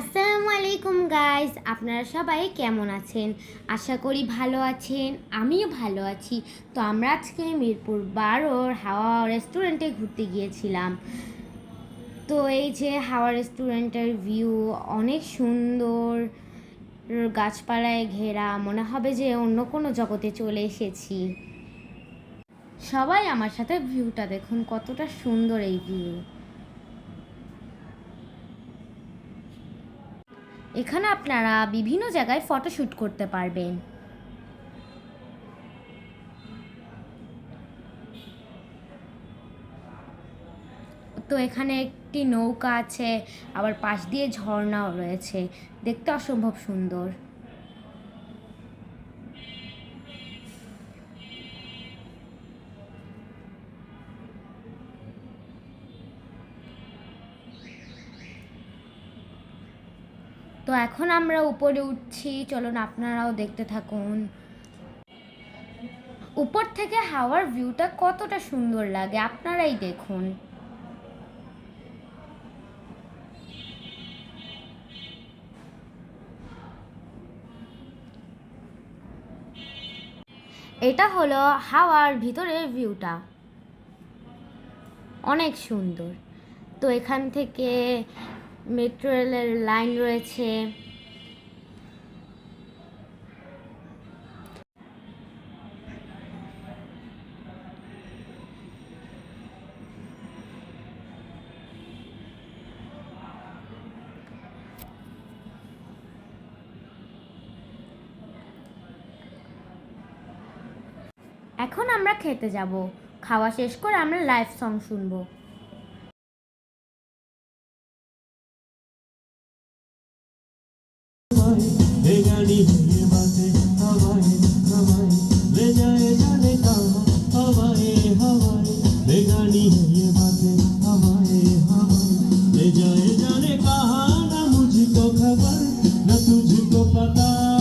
আসসালামু আলাইকুম গাইস আপনারা সবাই কেমন আছেন? আশা করি ভালো আছেন। আমিও ভালো আছি। তো আমরা আজকে মিরপুর বারোর হাওয়া রেস্টুরেন্টে ঘুরতে গিয়েছিলাম। তো এই যে হাওয়া রেস্টুরেন্টের ভিউ অনেক সুন্দর। গাছপালায় ঘেরা, মনে হবে যে অন্য কোনো জগতে চলে এসেছি। সবাই আমার সাথে ভিউটা দেখুন, কতটা সুন্দর এই ভিউ এখানে আপনারা বিভিন্ন জায়গায় ফটোশ্যুট করতে পারবেন। তো এখানে একটি নৌকা আছে, আবার পাশ দিয়ে ঝর্ণাও রয়েছে। দেখতে অসম্ভব সুন্দর। তো এখন আমরা উপরে উঠছি, চলুন আপনারাও দেখতে থাকুন। উপর থেকে হাওয়ার ভিউটা কতটা সুন্দর লাগে, আপনারাই দেখুন। এটা হলো হাওয়ার ভিতরের ভিউটা অনেক সুন্দর। তো এখান থেকে মেট্রো রেলের লাইন রয়েছে। এখন আমরা খেতে যাব। খাওয়া শেষ করে আমরা লাইভ সং শুনব। আমায় এ গাড়ি নিয়ে বাসে হাওয়ায় হাওয়ায় লে যায় জানে কাহা হাওয়ায় হাওয়ায় লে গাড়ি নিয়ে বাসে হাওয়ায় হাওয়ায় লে যায় জানে কাহা না মুঝকো খবর না তুঝকো পতা